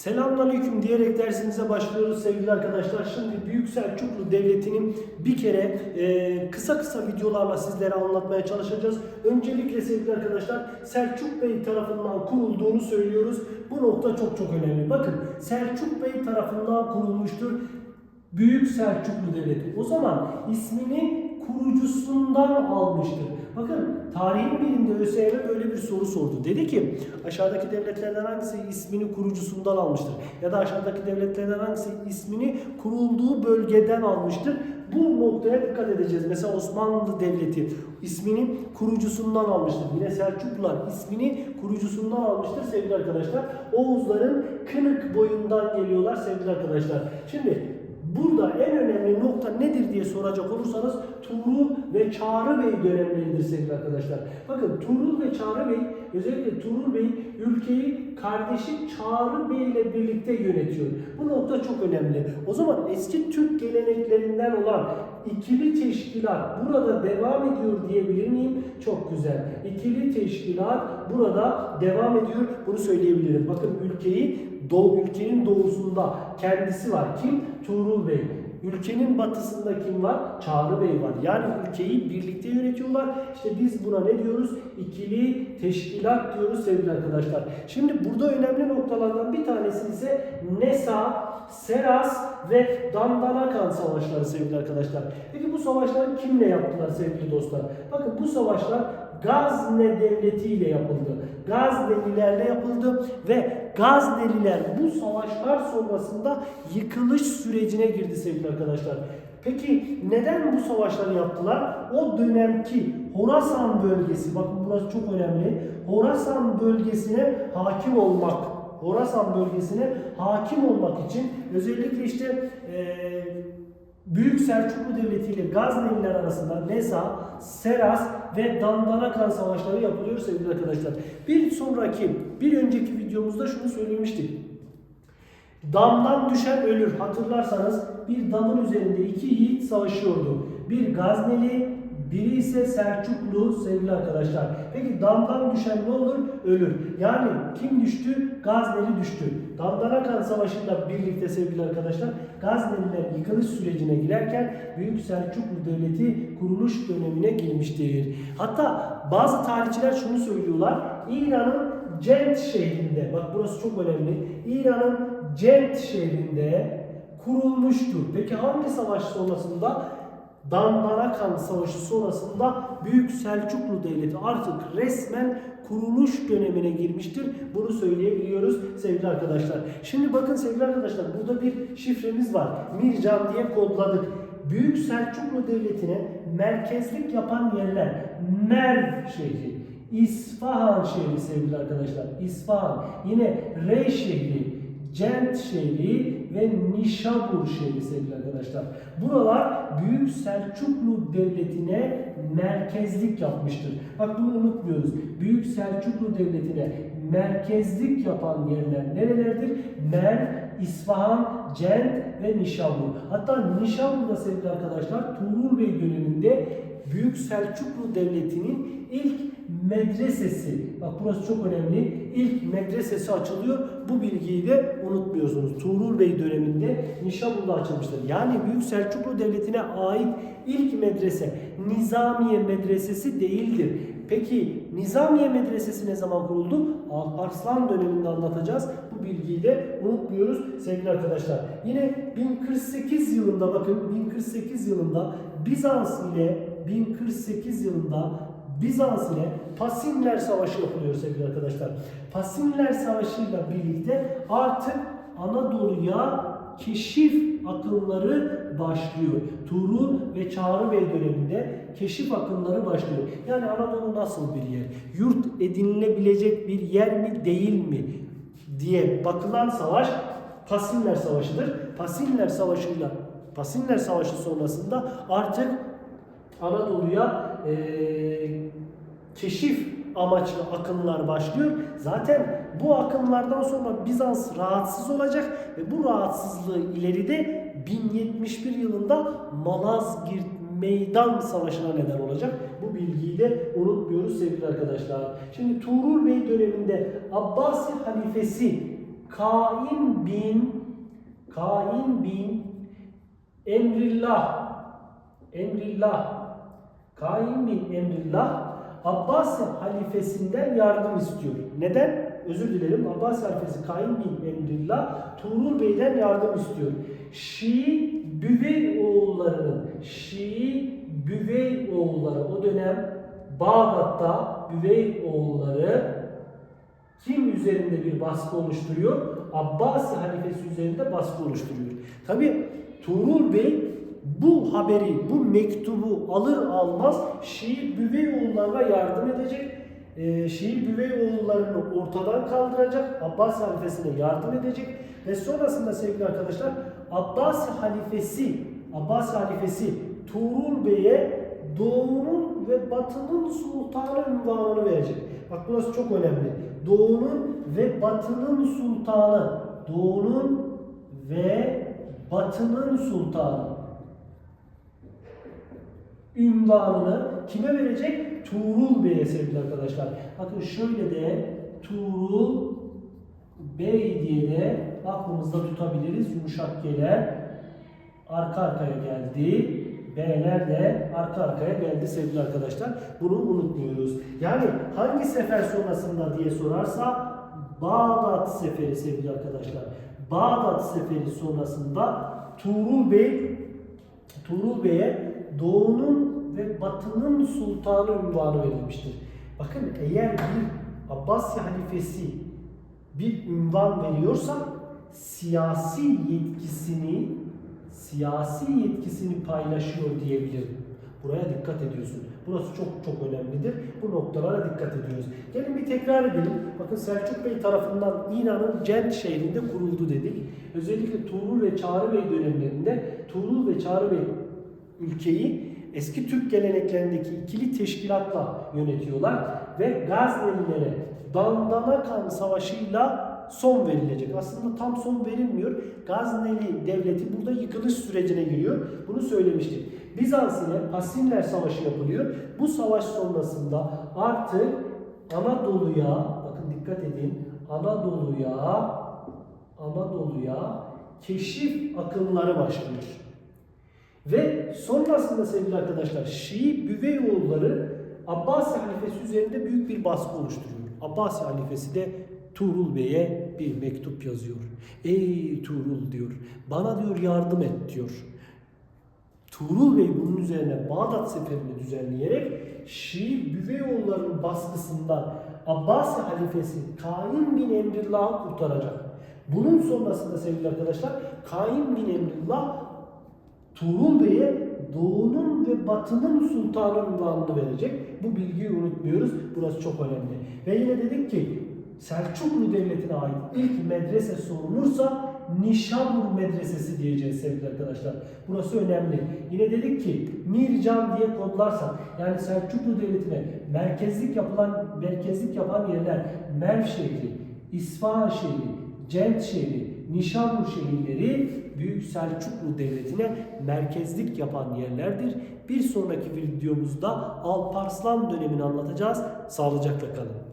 Selamünaleyküm diyerek dersimize başlıyoruz sevgili arkadaşlar. Şimdi Büyük Selçuklu Devleti'nin bir kere e, kısa kısa videolarla sizlere anlatmaya çalışacağız. Öncelikle sevgili arkadaşlar Selçuk Bey tarafından kurulduğunu söylüyoruz. Bu nokta çok çok önemli. Bakın Selçuk Bey tarafından kurulmuştur. Büyük Selçuklu Devleti. O zaman ismini kurucusundan almıştır. Bakın tarihin birinde ÖSYM böyle bir soru sordu. Dedi ki aşağıdaki devletlerden hangisi ismini kurucusundan almıştır? Ya da aşağıdaki devletlerden hangisi ismini kurulduğu bölgeden almıştır? Bu noktaya dikkat edeceğiz. Mesela Osmanlı Devleti ismini kurucusundan almıştır. Yine Selçuklular ismini kurucusundan almıştır sevgili arkadaşlar. Oğuzların Kınık boyundan geliyorlar sevgili arkadaşlar. Şimdi Burada en önemli nokta nedir diye soracak olursanız Tuğrul ve Çağrı Bey dönemleridir sevgili arkadaşlar. Bakın Tuğrul ve Çağrı Bey özellikle Tuğrul Bey ülkeyi kardeşi Çağrı Bey ile birlikte yönetiyor. Bu nokta çok önemli. O zaman eski Türk geleneklerinden olan ikili teşkilat burada devam ediyor diyebilir miyim? Çok güzel. İkili teşkilat burada devam ediyor. Bunu söyleyebilirim. Bakın ülkeyi Doğu ülkenin doğusunda kendisi var. Kim? Tuğrul Bey. Ülkenin batısında kim var? Çağrı Bey var. Yani ülkeyi birlikte yönetiyorlar. İşte biz buna ne diyoruz? İkili teşkilat diyoruz sevgili arkadaşlar. Şimdi burada önemli noktalardan bir tanesi ise Nesa, Seras ve Dandanakan savaşları sevgili arkadaşlar. Peki bu savaşları kimle yaptılar sevgili dostlar? Bakın bu savaşlar Gazne Devleti ile yapıldı. Gaznelilerle yapıldı ve Gazneliler bu savaşlar sonrasında yıkılış sürecine girdi sevgili arkadaşlar. Peki neden bu savaşları yaptılar? O dönemki Horasan bölgesi, bakın burası çok önemli. Horasan bölgesine hakim olmak, Horasan bölgesine hakim olmak için özellikle işte eee Büyük Selçuklu Devleti ile Gazneliler arasında Nesa, Seras ve Dandanakan savaşları yapılıyor sevgili arkadaşlar. Bir sonraki, bir önceki videomuzda şunu söylemiştik. Damdan düşen ölür. Hatırlarsanız bir damın üzerinde iki yiğit savaşıyordu. Bir Gazneli, biri ise Selçuklu sevgili arkadaşlar. Peki damdan düşen ne olur? Ölür. Yani kim düştü? Gazneli düştü. Dandanakan Savaşı'yla birlikte sevgili arkadaşlar Gazneliler yıkılış sürecine girerken Büyük Selçuklu Devleti kuruluş dönemine girmiştir. Hatta bazı tarihçiler şunu söylüyorlar. İran'ın Cent şehrinde, bak burası çok önemli. İran'ın Cent şehrinde kurulmuştur. Peki hangi savaş sonrasında? Dandanakan Savaşı sonrasında Büyük Selçuklu Devleti artık resmen kuruluş dönemine girmiştir. Bunu söyleyebiliyoruz sevgili arkadaşlar. Şimdi bakın sevgili arkadaşlar burada bir şifremiz var. Mircan diye kodladık. Büyük Selçuklu Devleti'ne merkezlik yapan yerler Merv şehri, İsfahan şehri sevgili arkadaşlar. İsfahan. Yine Rey şehri, Cent şehri ve Nişabur şehri sevgili arkadaşlar. Buralar Büyük Selçuklu Devleti'ne merkezlik yapmıştır. Bak bunu unutmuyoruz. Büyük Selçuklu Devleti'ne merkezlik yapan yerler nerelerdir? Merv, İsfahan, Cent ve Nişabur. Hatta Nişabur'da sevgili arkadaşlar Tuğrul Bey döneminde Büyük Selçuklu Devleti'nin ilk medresesi. Bak burası çok önemli. İlk medresesi açılıyor. Bu bilgiyi de unutmuyorsunuz. Tuğrul Bey döneminde Nişabur'da açılmıştır. Yani Büyük Selçuklu Devleti'ne ait ilk medrese Nizamiye Medresesi değildir. Peki Nizamiye Medresesi ne zaman kuruldu? Alparslan döneminde anlatacağız. Bu bilgiyi de unutmuyoruz sevgili arkadaşlar. Yine 1048 yılında bakın 1048 yılında Bizans ile 1048 yılında Bizans ile Pasinler Savaşı yapılıyor sevgili arkadaşlar. Pasinler Savaşı ile birlikte artık Anadolu'ya keşif akımları başlıyor. Tuğrul ve Çağrı Bey döneminde keşif akımları başlıyor. Yani Anadolu nasıl bir yer? Yurt edinilebilecek bir yer mi değil mi diye bakılan savaş Pasinler Savaşı'dır. Pasinler Savaşı'yla Pasinler Savaşı sonrasında artık Anadolu'ya eee, keşif amaçlı akımlar başlıyor. Zaten bu akımlardan sonra Bizans rahatsız olacak ve bu rahatsızlığı ileride 1071 yılında Malazgirt Meydan Savaşı'na neden olacak. Bu bilgiyi de unutmuyoruz sevgili arkadaşlar. Şimdi Tuğrul Bey döneminde Abbasi halifesi Kain bin Kain bin Emrillah Emrillah Kain bin Emrillah Abbasi halifesinden yardım istiyor. Neden? Özür dilerim. Abbasi halifesi Kain bin Emrillah Tuğrul Bey'den yardım istiyor. Şii Büvey oğullarının Şii Büvey oğulları o dönem Bağdat'ta Büvey oğulları kim üzerinde bir baskı oluşturuyor? Abbasi halifesi üzerinde baskı oluşturuyor. Tabi Tuğrul Bey bu haberi, bu mektubu alır almaz Şii Büveyoğullarına yardım edecek. Ee, Şii Büveyoğullarını ortadan kaldıracak. Abbasi halifesine yardım edecek. Ve sonrasında sevgili arkadaşlar Abbasi halifesi Abbasi halifesi Tuğrul Bey'e Doğu'nun ve Batı'nın sultanı ünvanını verecek. Bak burası çok önemli. Doğu'nun ve Batı'nın sultanı. Doğu'nun ve Batı'nın sultanı. Ünvanını kime verecek? Tuğrul Bey'e sevgili arkadaşlar. Bakın şöyle de Tuğrul Bey diye de aklımızda tutabiliriz. Yumuşak geler arka arkaya geldi. B'ler de arka arkaya geldi sevgili arkadaşlar. Bunu unutmuyoruz. Yani hangi sefer sonrasında diye sorarsa Bağdat seferi sevgili arkadaşlar. Bağdat seferi sonrasında Tuğrul Bey Tuğrul Bey'e Doğu'nun ve Batı'nın sultanı ünvanı verilmiştir. Bakın eğer bir Abbasi halifesi bir ünvan veriyorsa siyasi yetkisini siyasi yetkisini paylaşıyor diyebilirim. Buraya dikkat ediyorsun. Burası çok çok önemlidir. Bu noktalara dikkat ediyoruz. Gelin bir tekrar edelim. Bakın Selçuk Bey tarafından İran'ın Cent şehrinde kuruldu dedik. Özellikle Tuğrul ve Çağrı Bey dönemlerinde Tuğrul ve Çağrı Bey ülkeyi eski Türk geleneklerindeki ikili teşkilatla yönetiyorlar ve Gaznelilere Dandanakan Savaşı'yla son verilecek. Aslında tam son verilmiyor. Gazneli devleti burada yıkılış sürecine giriyor. Bunu söylemiştik. Bizans ile Pasinler Savaşı yapılıyor. Bu savaş sonrasında artık Anadolu'ya, bakın dikkat edin, Anadolu'ya Anadolu'ya keşif akımları başlıyor. Ve sonrasında sevgili arkadaşlar Şii Büveyoğulları Abbasi halifesi üzerinde büyük bir baskı oluşturuyor. Abbasi halifesi de Tuğrul Bey'e bir mektup yazıyor. Ey Tuğrul diyor, bana diyor yardım et diyor. Tuğrul Bey bunun üzerine Bağdat seferini düzenleyerek Şii Büveyoğulları'nın baskısından Abbasi halifesi Kain bin Emrillah'ı kurtaracak. Bunun sonrasında sevgili arkadaşlar Kain bin Emrillah Tuğrul Bey'e Doğu'nun ve Batı'nın sultanı ünvanını verecek. Bu bilgiyi unutmuyoruz. Burası çok önemli. Ve yine dedik ki Selçuklu Devleti'ne ait ilk medrese sorulursa Nişabur Medresesi diyeceğiz sevgili arkadaşlar. Burası önemli. Yine dedik ki Mircan diye kodlarsak yani Selçuklu Devleti'ne merkezlik yapılan merkezlik yapan yerler Merv şehri, İsfahan şehri, Cent şehri, Nişabur şehirleri Büyük Selçuklu Devleti'ne merkezlik yapan yerlerdir. Bir sonraki videomuzda Alparslan dönemini anlatacağız. Sağlıcakla kalın.